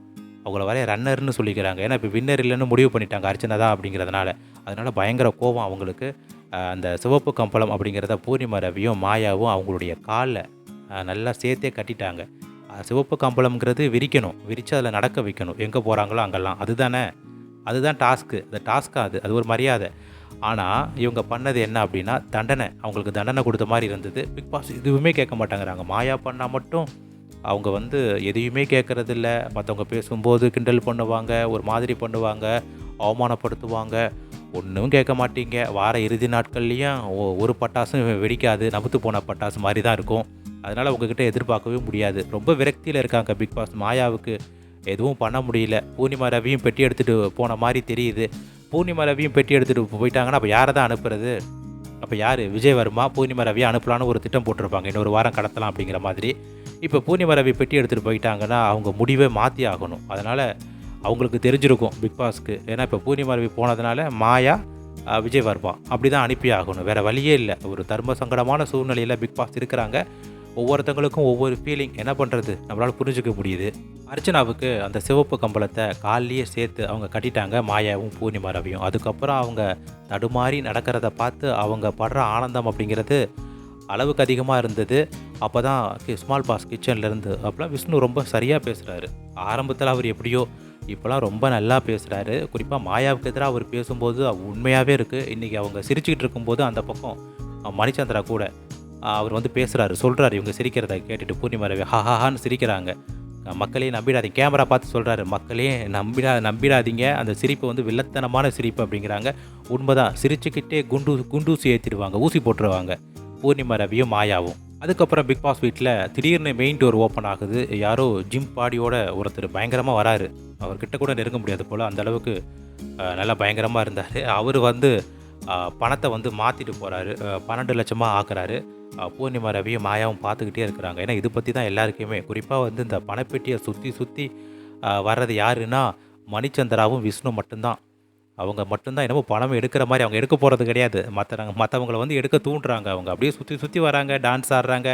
அவங்கள வரைய ரன்னர்னு சொல்லிக்கிறாங்க. ஏன்னா இப்போ வின்னர் இல்லைன்னு முடிவு பண்ணிட்டாங்க அர்ச்சனா தான் அப்படிங்கிறதுனால. அதனால் பயங்கர கோபம் அவங்களுக்கு. அந்த சிவப்பு கம்பளம் அப்படிங்கிறத பூர்ணிமா ரவியும் மாயாவும் அவங்களுடைய காலில் நல்லா சேர்த்தே கட்டிட்டாங்க. சிவப்பு கம்பளம்ங்கிறது விரிக்கணும். விரித்து அதில் நடக்க வைக்கணும். எங்கே போகிறாங்களோ அங்கெல்லாம். அதுதானே. அதுதான் டாஸ்க்கு அந்த டாஸ்க்காக அது. அது ஒரு மரியாதை. ஆனால் இவங்க பண்ணது என்ன அப்படின்னா தண்டனை. அவங்களுக்கு தண்டனை கொடுத்த மாதிரி இருந்தது. பிக் பாஸ் எதுவுமே கேட்க மாட்டேங்கிறாங்க. மாயா பண்ணால் மட்டும் அவங்க வந்து எதையுமே கேட்கறதில்ல. மற்றவங்க பேசும்போது கிண்டல் பண்ணுவாங்க ஒரு மாதிரி பண்ணுவாங்க அவமானப்படுத்துவாங்க. ஒன்றும் கேட்க மாட்டீங்க. வார இறுதி நாட்கள்லேயும் ஒரு பட்டாசும் வெடிக்காது. நமுத்து போன பட்டாசு மாதிரி தான் இருக்கும். அதனால் உங்ககிட்ட எதிர்பார்க்கவே முடியாது. ரொம்ப விரக்தியில் இருக்காங்க பிக் பாஸ் மாயாவுக்கு. எதுவும் பண்ண முடியல. பூர்ணிமா ரவியும் பெட்டி எடுத்துகிட்டு போன மாதிரி தெரியுது. பூர்ணிமா ரவியும் பெட்டி எடுத்துகிட்டு போயிட்டாங்கன்னா அப்போ யாரை தான் அனுப்புறது? அப்போ யார்? விஜய் வர்மா? பூர்ணிமா ரவியை அனுப்பலான்னு ஒரு திட்டம் போட்டிருப்பாங்க. இன்னொரு வாரம் கடத்தலாம் அப்படிங்கிற மாதிரி. இப்போ பூர்ணிமா ரவி பெட்டி எடுத்துகிட்டு போயிட்டாங்கன்னா அவங்க முடிவே மாற்றி ஆகணும். அதனால் அவங்களுக்கு தெரிஞ்சிருக்கும் பிக் பாஸ்க்கு ஏன்னா இப்போ பூர்ணிமா ரவி போனதுனால மாயா விஜய் வர்மா அப்படி தான் அனுப்பி ஆகணும். வேறு வழியே இல்லை. ஒரு தர்ம சங்கடமான சூழ்நிலையில் பிக் பாஸ் இருக்கிறாங்க. ஒவ்வொருத்தங்களுக்கும் ஒவ்வொரு ஃபீலிங் என்ன பண்ணுறது நம்மளால் புரிஞ்சுக்க முடியுது. அர்ச்சனாவுக்கு அந்த சிவப்பு கம்பளத்தை கால்லையே சேர்த்து அவங்க கட்டிட்டாங்க மாயாவும் பூர்ணிமா ரவியும். அதுக்கப்புறம் அவங்க தடுமாறி நடக்கிறத பார்த்து அவங்க படுற ஆனந்தம் அப்படிங்கிறது அளவுக்கு அதிகமாக இருந்தது. அப்போ தான் ஸ்மால் பாஸ் கிச்சன்லேருந்து அப்போலாம் விஷ்ணு ரொம்ப சரியாக பேசுகிறாரு ஆரம்பத்தில் அவர் எப்படியோ இப்போலாம் ரொம்ப நல்லா பேசுகிறாரு குறிப்பாக மாயாவுக்கு எதிராக அவர் பேசும்போது உண்மையாகவே இருக்குது இன்றைக்கி அவங்க சிரிச்சுக்கிட்டு இருக்கும்போது அந்த பக்கம் மணிச்சந்திரா கூட அவர் வந்து பேசுகிறாரு சொல்கிறாரு இவங்க சிரிக்கிறத கேட்டுட்டு பூர்ணிமா ரவி ஹஹான்னு சிரிக்கிறாங்க. மக்களையும் மக்களே நம்பிடாதீங்க கேமரா பார்த்து சொல்கிறாரு மக்களே நம்பிடா நம்பிடாதீங்க அந்த சிரிப்பு வந்து வில்லத்தனமான சிரிப்பு அப்படிங்கிறாங்க. உண்மைதான் சிரிச்சுக்கிட்டே குண்டு குண்டூசி ஏற்றிடுவாங்க ஊசி போட்டுருவாங்க பூர்ணிமா ரவியும் மாயாவும். அதுக்கப்புறம் பிக் பாஸ் வீட்டில் திடீர்னு மெயின் டோர் ஓப்பன் ஆகுது யாரோ ஜிம் பாடியோட ஒருத்தர் பயங்கரமாக வராரு. அவர்கிட்ட கூட நெருங்க முடியாது போல் அந்த அளவுக்கு நல்லா பயங்கரமாக இருந்தார். அவர் வந்து பணத்தை வந்து மாற்றிட்டு போகிறாரு பன்னெண்டு லட்சமாக ஆக்குறாரு. பூர்ணிமா ரவியும் மாயாவும் பார்த்துக்கிட்டே இருக்கிறாங்க. ஏன்னா இது பற்றி தான் எல்லாருக்குமே. குறிப்பாக வந்து இந்த பணப்பெட்டியை சுற்றி சுற்றி வர்றது யாருன்னா மணிச்சந்திராவும் விஷ்ணு மட்டும்தான். அவங்க மட்டும்தான் என்னமோ பணம் எடுக்கிற மாதிரி அவங்க எடுக்க போகிறது கிடையாது. மற்ற மற்றவங்கள வந்து எடுக்க தூண்டுறாங்க அவங்க. அப்படியே சுற்றி சுற்றி வராங்க டான்ஸ் ஆடுறாங்க.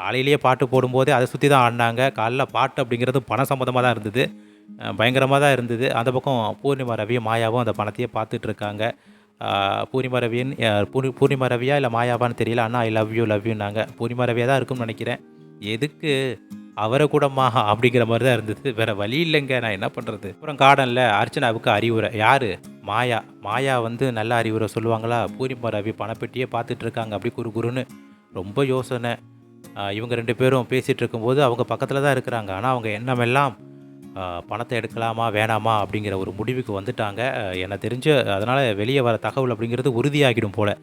காலையிலேயே பாட்டு போடும்போதே அதை சுற்றி தான் ஆடினாங்க. காலைல பாட்டு அப்படிங்கிறது பண சம்மந்தமாக தான் இருந்தது. பயங்கரமாக தான் இருந்தது. அந்த பக்கம் பூர்ணிமா ரவியும் மாயாவும் அந்த பணத்தையே பார்த்துட்ருக்காங்க பூர்ணிமா ரவியின் அஹ், பூர்ணி பூர்ணிமா ரவியா இல்லை மாயாவான்னு தெரியல. அண்ணா ஐ லவ் யூ லவ் யூனாங்க பூர்ணிமா ரவியாக தான் இருக்கும்னு நினைக்கிறேன். எதுக்கு அவரை கூடமா அப்படிங்கிற மாதிரி தான் இருந்தது. வேறு வழி இல்லைங்க. நான் என்ன பண்ணுறது அப்புறம் கார்டனில் அர்ச்சனாவுக்கு அறிவுரை. யார்? மாயா. மாயா வந்து நல்ல அறிவுரை சொல்லுவாங்களா? பூர்ணிமா ரவி பணப்பெட்டியே பார்த்துட்டு இருக்காங்க. அப்படி குறு குருன்னு ரொம்ப யோசனை. இவங்க ரெண்டு பேரும் பேசிகிட்டு இருக்கும்போது அவங்க பக்கத்தில் தான் இருக்கிறாங்க. ஆனால் அவங்க எண்ணமெல்லாம் பணத்தை எடுக்கலாமா வேணாமா அப்படிங்கிற ஒரு முடிவுக்கு வந்துட்டாங்க. எனக்கு தெரிஞ்சு அதனால் வெளியே வர தகவல் அப்படிங்கிறது உறுதியாகிடும் போல்.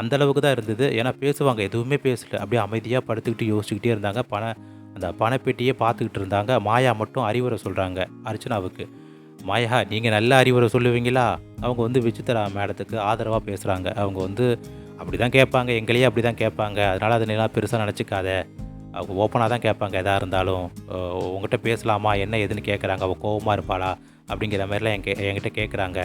அந்தளவுக்கு தான் இருந்தது. ஏன்னா பேசுவாங்க. எதுவுமே பேசல. அப்படியே அமைதியாக படுத்துக்கிட்டு யோசிச்சுக்கிட்டே இருந்தாங்க. பண அந்த பணப்பெட்டியே பார்த்துக்கிட்டு இருந்தாங்க. மாயா மட்டும் அறிவுரை சொல்கிறாங்க அர்ச்சனாவுக்கு. மாயா நீங்கள் நல்ல அறிவுரை சொல்லுவீங்களா? அவங்க வந்து விசித்ரா மேடத்துக்கு ஆதரவாக பேசுகிறாங்க அவங்க வந்து அப்படி தான் கேட்பாங்க. எங்களையே அப்படி தான் கேட்பாங்க. அதனால் அதை நல்லா பெருசாக நினச்சிக்காத. அவங்க ஓப்பனாக தான் கேட்பாங்க எதாக இருந்தாலும். உங்ககிட்ட பேசலாமா என்ன ஏதுன்னு கேட்குறாங்க அவள் கோவமாக இருப்பாளா அப்படிங்கிற மாதிரிலாம் என் கே என்கிட்ட கேட்குறாங்க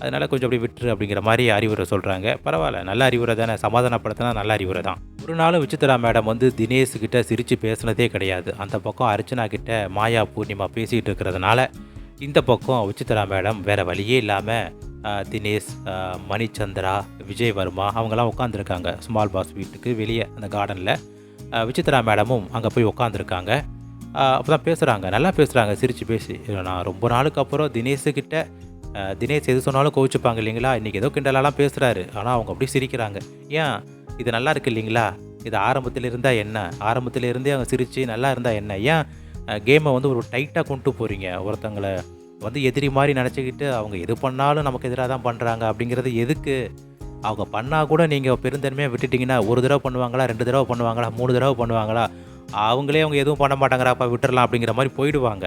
அதனால் கொஞ்சம் அப்படி விட்டுரு அப்படிங்கிற மாதிரி அறிவுரை சொல்கிறாங்க பரவாயில்ல நல்ல அறிவுரை தானே சமாதானப்படுத்தினா நல்ல அறிவுரை தான். ஒரு நாளும் விசித்திரா மேடம் வந்து தினேஷ்கிட்ட சிரித்து பேசுனதே கிடையாது. அந்த பக்கம் அர்ச்சனா கிட்ட மாயா பூர்ணிமா பேசிகிட்டு இருக்கிறதுனால இந்த பக்கம் விசித்திரா மேடம் வேறு வழியே இல்லாமல் தினேஷ் மணிச்சந்திரா விஜய் வர்மா அவங்கெல்லாம் உட்காந்துருக்காங்க ஸ்மால் பாஸ் வீட்டுக்கு வெளியே அந்த கார்டனில் விசித்ரா மேடமும் அங்கே போய் உட்காந்துருக்காங்க அப்போ தான் பேசுகிறாங்க நல்லா பேசுகிறாங்க சிரித்து பேசி. நான் ரொம்ப நாளுக்கு அப்புறம் தினேஷுக்கிட்ட தினேஷ் எது சொன்னாலும் கோவிச்சுப்பாங்க இல்லைங்களா? இன்றைக்கி ஏதோ கிண்டலாலாம் பேசுகிறாரு ஆனால் அவங்க அப்படியே சிரிக்கிறாங்க. ஏன்? இது நல்லா இருக்கு இல்லைங்களா? இது ஆரம்பத்தில் இருந்தால் என்ன? ஆரம்பத்தில் இருந்தே அவங்க சிரித்து நல்லா இருந்தால் என்ன? ஏன்? கேமை வந்து ஒரு டைட்டாக கொண்டு போகிறீங்க ஒருத்தங்களை வந்து எதிரி மாதிரி நினச்சிக்கிட்டு அவங்க எது பண்ணாலும் நமக்கு எதிராக தான் பண்ணுறாங்க அப்படிங்கிறது எதுக்கு? அவங்க பண்ணால் கூட நீங்கள் பெருந்தன்மையாக விட்டுட்டிங்கன்னா ஒரு தடவை பண்ணுவாங்களா ரெண்டு தடவை பண்ணுவாங்களா மூணு தடவை பண்ணுவாங்களா? அவங்களே அவங்க எதுவும் பண்ண மாட்டாங்கறாப்பா விட்டுறலாம் அப்படிங்கிற மாதிரி போயிடுவாங்க.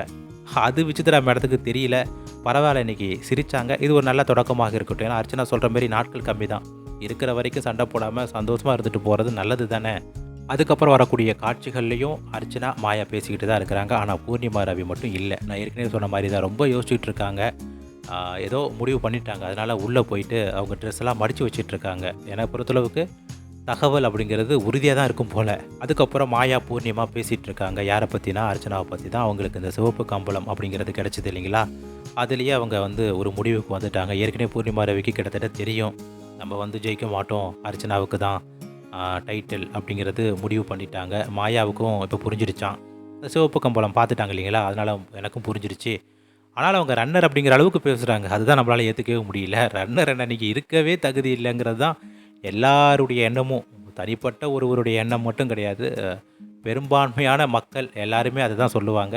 அது விசித்ரா மேடத்துக்கு தெரியல. பரவாயில்ல இன்றைக்கி சிரிச்சாங்க. இது ஒரு நல்ல தொடக்கமாக இருக்கட்டும். ஏன்னா அர்ச்சனா சொல்கிற மாதிரி நாட்கள் கம்மி தான் இருக்கிற வரைக்கும் சண்டை போடாமல் சந்தோஷமாக இருந்துட்டு போகிறது நல்லது தானே? அதுக்கப்புறம் வரக்கூடிய காட்சிகள்லேயும் அர்ச்சனா மாயா பேசிக்கிட்டு தான் இருக்கிறாங்க. ஆனால் பூர்ணிமா ரவி மட்டும் இல்லை. நான் ஏற்கனவே சொன்ன மாதிரி தான் ரொம்ப யோசிச்சுட்டு இருக்காங்க. ஏதோ முடிவு பண்ணிட்டாங்க. அதனால் உள்ளே போயிட்டு அவங்க ட்ரெஸ் எல்லாம் மடித்து வச்சிட்ருக்காங்க. என்னை பொறுத்தளவுக்கு தகவல் அப்படிங்கிறது உறுதியாக தான் இருக்கும் போல். அதுக்கப்புறம் மாயா பூர்ணிமா பேசிகிட்டு இருக்காங்க யாரை பற்றினா அர்ச்சனாவை பற்றி தான் அவங்களுக்கு இந்த சிவப்பு கம்பளம் அப்படிங்கிறது கிடச்சிது இல்லைங்களா? அதுலேயே அவங்க வந்து ஒரு முடிவுக்கு வந்துட்டாங்க. ஏற்கனவே பூர்ணிமா ரவிக்கு கிட்டத்தட்ட தெரியும். நம்ம வந்து ஜெயிக்க மாட்டோம். அர்ச்சனாவுக்கு தான் டைட்டில் அப்படிங்கிறது முடிவு பண்ணிட்டாங்க. மாயாவுக்கும் இப்போ புரிஞ்சிருச்சான் இந்த சிவப்பு கம்பளம் பார்த்துட்டாங்க இல்லைங்களா? அதனால் எனக்கும் புரிஞ்சிருச்சு ஆனால் அவங்க ரன்னர் அப்படிங்கிற அளவுக்கு பேசுகிறாங்க அதுதான் நம்மளால் ஏற்றுக்கவே முடியல. ரன்னர் அன்னைக்கு இருக்கவே தகுதி இல்லைங்கிறது தான் எல்லாருடைய எண்ணமும். தனிப்பட்ட ஒருவருடைய எண்ணம் மட்டும் கிடையாது. பெரும்பான்மையான மக்கள் எல்லாருமே அதை தான் சொல்லுவாங்க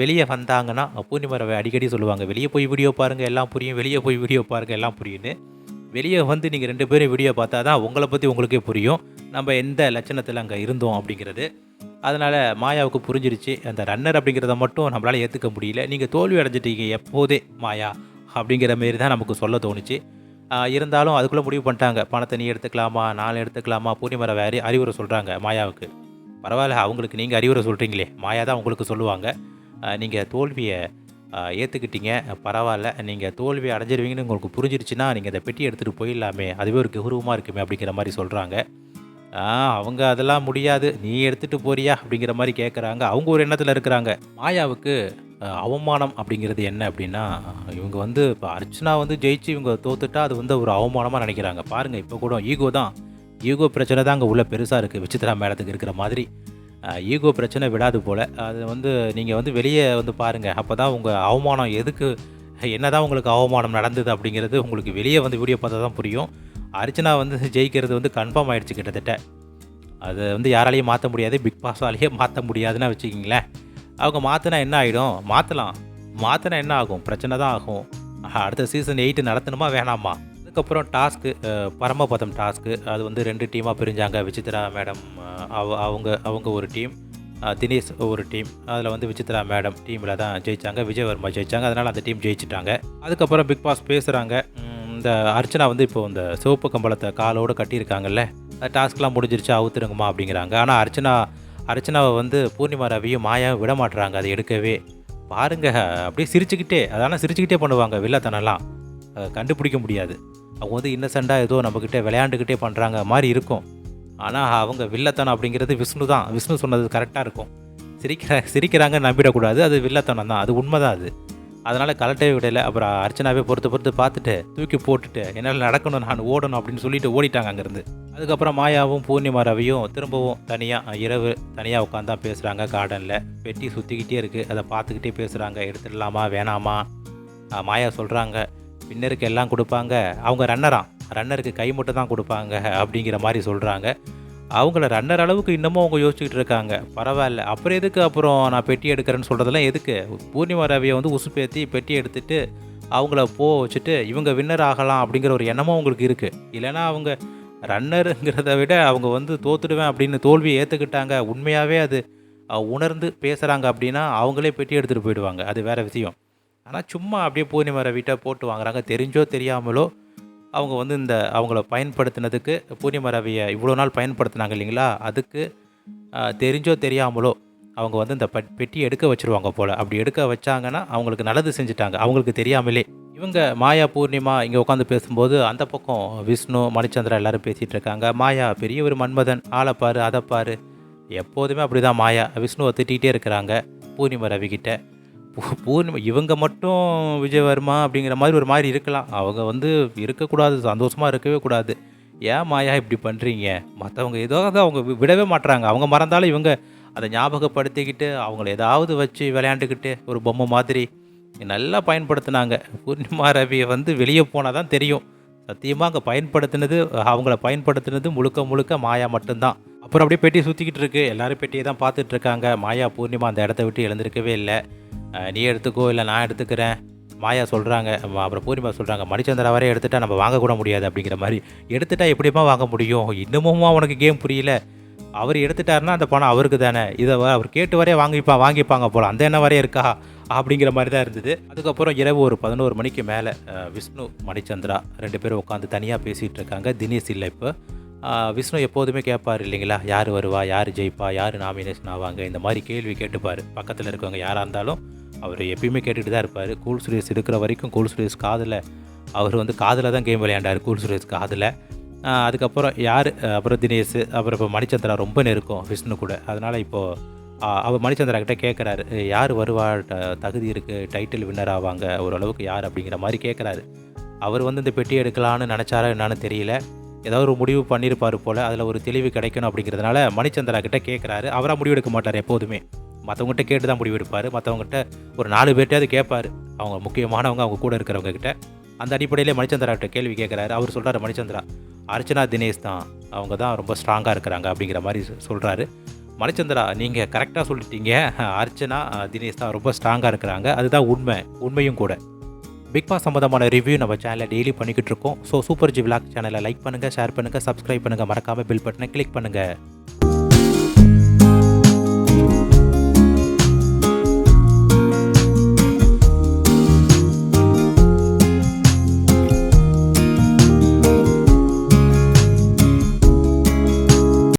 வெளியே வந்தாங்கன்னா பூர்ணிமரவை அடிக்கடி சொல்லுவாங்க. வெளியே போய் வீடியோ பாருங்கள் எல்லாம் புரியும். வெளியே போய் வீடியோ பாருங்கள் எல்லாம் புரியுன்னு வெளியே வந்து நீங்கள் ரெண்டு பேரும் வீடியோ பார்த்தா தான் உங்களை பற்றி உங்களுக்கே புரியும். நம்ம எந்த லட்சணத்தில் அங்கே இருந்தோம் அப்படிங்கிறது. அதனால் மாயாவுக்கு புரிஞ்சிருச்சு. அந்த ரன்னர் அப்படிங்கிறத மட்டும் நம்மளால் ஏற்றுக்க முடியல. நீங்கள் தோல்வி அடைஞ்சிட்டீங்க எப்போதே மாயா அப்படிங்கிற மாரி தான் நமக்கு சொல்ல தோணுச்சு. இருந்தாலும் அதுக்குள்ளே முடிவு பண்ணிட்டாங்க. பணத்தை நீ எடுத்துக்கலாமா நான் எடுத்துக்கலாமா பூர்ணிமர வேறு அறிவுரை சொல்கிறாங்க மாயாவுக்கு. பரவாயில்ல அவங்களுக்கு நீங்கள் அறிவுரை சொல்கிறீங்களே மாயா தான் உங்களுக்கு சொல்லுவாங்க. நீங்கள் தோல்வியை ஏற்றுக்கிட்டீங்க பரவாயில்ல. நீங்கள் தோல்வி அடைஞ்சிருவீங்கன்னு உங்களுக்கு புரிஞ்சிருச்சுன்னா நீங்கள் இந்த பெட்டி எடுத்துகிட்டு போயிடலாமே. அதுவே ஒரு கௌரவமாக இருக்குமே அப்படிங்கிற மாதிரி சொல்கிறாங்க அவங்க அதெல்லாம் முடியாது. நீ எடுத்துகிட்டு போறியா அப்படிங்கிற மாதிரி கேட்குறாங்க அவங்க ஒரு எண்ணத்தில் இருக்கிறாங்க. மாயாவுக்கு அவமானம் அப்படிங்கிறது என்ன அப்படின்னா இவங்க வந்து இப்போ அர்ச்சனா வந்து ஜெயிச்சு இவங்க தோத்துட்டா அது வந்து ஒரு அவமானமாக நினைக்கிறாங்க. பாருங்கள் இப்போ கூட ஈகோ தான். ஈகோ பிரச்சனை தான் அங்கே உள்ள பெருசாக இருக்குது விசித்ரா மேடத்துக்கு இருக்கிற மாதிரி. ஈகோ பிரச்சனை விடாது போல். அது வந்து நீங்கள் வந்து வெளியே வந்து பாருங்கள் அப்போ தான் உங்கள் அவமானம் எதுக்கு என்னதான் உங்களுக்கு அவமானம் நடந்தது அப்படிங்கிறது உங்களுக்கு வெளியே வந்து வீடியோ பார்த்தா தான் புரியும். அர்ச்சனா வந்து ஜெயிக்கிறது வந்து கன்ஃபார்ம் ஆகிடுச்சு கிட்டத்தட்ட. அது வந்து யாராலையும் மாற்ற முடியாது. பிக் பாஸாலேயே மாற்ற முடியாதுன்னா வச்சுக்கிங்களேன். அவங்க மாற்றினா என்ன ஆகிடும் மாற்றலாம் மாற்றினா என்ன ஆகும்? பிரச்சனை தான் ஆகும். அடுத்த சீசன் எயிட்டு நடத்தணுமா? வேணாமா? அதுக்கப்புறம் டாஸ்க்கு பரமபதம் டாஸ்க்கு அது வந்து ரெண்டு டீமாக பிரிஞ்சாங்க. விசித்ரா மேடம் அவ அவங்க அவங்க ஒரு டீம் தினேஷ் ஒரு டீம் அதில் வந்து விசித்ரா மேடம் டீமில் தான் ஜெயிச்சாங்க. விஜயவர்மா ஜெயிச்சாங்க. அதனால் அந்த டீம் ஜெயிச்சிட்டாங்க. அதுக்கப்புறம் பிக் பாஸ் பேசுகிறாங்க இந்த அர்ச்சனா வந்து இப்போ இந்த சிவப்பு கம்பளத்தை காலோடு கட்டியிருக்காங்கல்ல டாஸ்க்லாம் முடிஞ்சிருச்சு அவுத்துருங்கம்மா அப்படிங்கிறாங்க. ஆனால் அர்ச்சனா அர்ச்சனாவை வந்து பூர்ணிமா ரவியும் மாயாவும் விட மாட்டுறாங்க அதை எடுக்கவே பாருங்க அப்படியே சிரிச்சுக்கிட்டே அதெல்லாம் சிரிச்சுக்கிட்டே பண்ணுவாங்க வில்லத்தனெல்லாம் கண்டுபிடிக்க முடியாது. அவங்க வந்து இன்னசெண்டாக ஏதோ நம்மக்கிட்ட விளையாண்டுக்கிட்டே பண்ணுறாங்க மாதிரி இருக்கும். ஆனால் அவங்க வில்லத்தனம் அப்படிங்கிறது விஷ்ணு தான். விஷ்ணு சொன்னது கரெக்டாக இருக்கும். சிரிக்கிற சிரிக்கிறாங்க நம்பிடக்கூடாது. அது வில்லத்தனம் தான். அது உண்மை தான் அது. அதனால் கலட்டவே விடலை. அப்புறம் அர்ச்சனாவே பொறுத்து பொறுத்து பார்த்துட்டு தூக்கி போட்டுட்டு என்னால் நடக்கணும் நான் ஓடணும் அப்படின்னு சொல்லிட்டு ஓடிட்டாங்க அங்கேருந்து. அதுக்கப்புறம் மாயாவும் பூர்ணிமா ரவியும் திரும்பவும் தனியாக இரவு தனியாக உட்காந்து தான் பேசுகிறாங்க கார்டனில் பெட்டி சுற்றிக்கிட்டே இருக்குது அதை பார்த்துக்கிட்டே பேசுகிறாங்க எடுத்துடலாமா? வேணாமா? மாயா சொல்கிறாங்க வின்னருக்கு எல்லாம் கொடுப்பாங்க. அவங்க ரன்னராம் ரன்னருக்கு கை மட்டும் தான் கொடுப்பாங்க அப்படிங்கிற மாதிரி சொல்கிறாங்க அவங்கள ரன்னர் அளவுக்கு இன்னமும் அவங்க யோசிச்சுக்கிட்டு இருக்காங்க. பரவாயில்ல. அப்புறம் எதுக்கு அப்புறம் நான் பெட்டி எடுக்கிறேன்னு சொல்கிறதெல்லாம் எதுக்கு? பூர்ணிமா ரவியை வந்து உசுப்பேற்றி பெட்டி எடுத்துட்டு அவங்கள போக வச்சுட்டு இவங்க வின்னர் ஆகலாம் அப்படிங்கிற ஒரு எண்ணமும் அவங்களுக்கு இருக்குது இல்லைன்னா அவங்க ரன்னருங்கிறத விட அவங்க வந்து தோத்துடுவேன் அப்படின்னு தோல்வியை ஏற்றுக்கிட்டாங்க உண்மையாகவே அது உணர்ந்து பேசுகிறாங்க அப்படின்னா அவங்களே பெட்டி எடுத்துகிட்டு போயிடுவாங்க. அது வேறு விஷயம். ஆனால் சும்மா அப்படியே பூர்ணிமா ரவிட்ட போட்டு வாங்குறாங்க. தெரிஞ்சோ தெரியாமலோ அவங்க வந்து இந்த அவங்கள பயன்படுத்தினதுக்கு பூர்ணிமா ரவியை இவ்வளோ நாள் பயன்படுத்தினாங்க இல்லைங்களா? அதுக்கு தெரிஞ்சோ தெரியாமலோ அவங்க வந்து இந்த பெட் பெட்டி எடுக்க வச்சுருவாங்க போல். அப்படி எடுக்க வச்சாங்கன்னா அவங்களுக்கு நல்லது செஞ்சுட்டாங்க. அவங்களுக்கு தெரியாமலே. இவங்க மாயா பூர்ணிமா இங்கே உட்காந்து பேசும்போது அந்த பக்கம் விஷ்ணு மணிச்சந்திரா எல்லோரும் பேசிகிட்டு இருக்காங்க. மாயா பெரிய ஒரு மன்மதன் ஆளை பாரு அதை பாரு. எப்போதுமே அப்படி தான் மாயா. விஷ்ணுவை திட்டிகிட்டே இருக்கிறாங்க பூர்ணிமா ரவிக்கிட்ட பூர்ணிமா இவங்க மட்டும் விஜயவர்மா அப்படிங்கிற மாதிரி ஒரு மாதிரி இருக்கலாம். அவங்க வந்து இருக்கக்கூடாது சந்தோஷமாக இருக்கவே கூடாது. ஏன் மாயா இப்படி பண்ணுறீங்க மற்றவங்க ஏதாவது அவங்க விடவே மாட்டுறாங்க அவங்க மறந்தாலும் இவங்க அதை ஞாபகப்படுத்திக்கிட்டு அவங்கள ஏதாவது வச்சு விளையாண்டுக்கிட்டு ஒரு பொம்மை மாதிரி நல்லா பயன்படுத்தினாங்க. பூர்ணிமா ரவியை வந்து வெளியே போனால் தான் தெரியும். சத்தியமாக அங்கே பயன்படுத்தினது அவங்கள பயன்படுத்தினது முழுக்க முழுக்க மாயா மட்டும்தான். அப்புறம் அப்படியே பெட்டி சுற்றிக்கிட்டு இருக்கு. எல்லாரும் பெட்டியை தான் பார்த்துட்டு இருக்காங்க. மாயா பூர்ணிமா அந்த இடத்த விட்டு எழுந்திருக்கவே இல்லை. நீ எடுத்துக்கோ இல்லை நான் எடுத்துக்கிறேன். மாயா சொல்கிறாங்க அப்புறம் பூர்ணிமா சொல்கிறாங்க மணிச்சந்திரா வரை எடுத்துட்டா நம்ம வாங்கக்கூட முடியாது அப்படிங்கிற மாதிரி. எடுத்துட்டா எப்படிமா வாங்க முடியும்? இன்னமுமா உனக்கு கேம் புரியல. அவர் எடுத்துட்டாருன்னா அந்த பணம் அவருக்கு தானே. இதை அவர் கேட்டு வரைய வாங்கிப்பா வாங்கிப்பாங்க போல். அந்த எண்ணம் வரையே இருக்கா? அப்படிங்கிற மாதிரி தான் இருந்தது. அதுக்கப்புறம் இரவு ஒரு பதினோரு மணிக்கு மேலே விஷ்ணு மணிச்சந்திரா ரெண்டு பேரும் உட்காந்து தனியாக பேசிகிட்டு இருக்காங்க. தினேஷ் இல்லை இப்போ. விஷ்ணு எப்போதுமே கேட்பார் இல்லைங்களா? யார் வருவா யார் ஜெயிப்பா யார் நாமினேஷன் ஆவாங்க? இந்த மாதிரி கேள்வி கேட்டுப்பார். பக்கத்தில் இருக்கவங்க யாராக இருந்தாலும் அவர் எப்பயுமே கேட்டுகிட்டு தான் இருப்பார். கூல் சுரேஷ் இருக்கிற வரைக்கும் கூல் சுரேஷ் காதில் அவர் வந்து காதில் தான் கேம் விளையாண்டார் கூல் சுரேஷ் காதில். அதுக்கப்புறம் யார் அப்புறம் தினேஷ் அப்புறம் இப்போ மணிச்சந்திரா ரொம்ப நெருக்கம் விஷ்ணு கூட. அதனால் இப்போது அவர் மணிச்சந்திரா கிட்டே கேட்குறாரு யார் வருவா? தகுதி இருக்குது டைட்டில் வின்னர் ஆவாங்க ஓரளவுக்கு யார்? அப்படிங்கிற மாதிரி கேட்குறாரு அவர் வந்து இந்த பெட்டி எடுக்கலான்னு நினச்சாரா என்னான்னு தெரியல. ஏதாவது ஒரு முடிவு பண்ணியிருப்பார் போல் அதில் ஒரு தெளிவு கிடைக்கணும் அப்படிங்கிறதுனால மணிச்சந்திரா கிட்டே கேட்குறாரு அவராக முடிவு எடுக்க மாட்டார் எப்போதுமே. மற்றவங்ககிட்ட கேட்டு தான் முடிவு எடுப்பார். மற்றவங்ககிட்ட ஒரு நாலு பேர்ட்டையாவது கேட்பார் அவங்க முக்கியமானவங்க அவங்க கூட இருக்கிறவங்க கிட்ட. அந்த அடிப்படையிலே மணிச்சந்திரா கிட்ட கேள்வி கேட்குறாரு அவர் சொல்கிறாரு மணிச்சந்திரா அர்ச்சனா தினேஷ் தான். அவங்க தான் ரொம்ப ஸ்ட்ராங்காக இருக்கிறாங்க அப்படிங்கிற மாதிரி சொல்கிறாரு மணிச்சந்திரா நீங்கள் கரெக்டாக சொல்லிட்டீங்க. அர்ச்சனா தினேஷ் தான் ரொம்ப ஸ்ட்ராங்காக இருக்கிறாங்க. அதுதான் உண்மை. உண்மையும் கூட. பிக் பாஸ் சம்மந்தமான ரிவ்யூ நம்ம சேனலில் டெய்லி பண்ணிக்கிட்டு இருக்கோம் ஸோ சூப்பர் ஜி விளாக் சேனலை லைக் பண்ணுங்கள் ஷேர் பண்ணுங்கள் சப்ஸ்கிரைப் பண்ணுங்கள் மறக்காமல் பில் பட்டனை கிளிக் பண்ணுங்கள்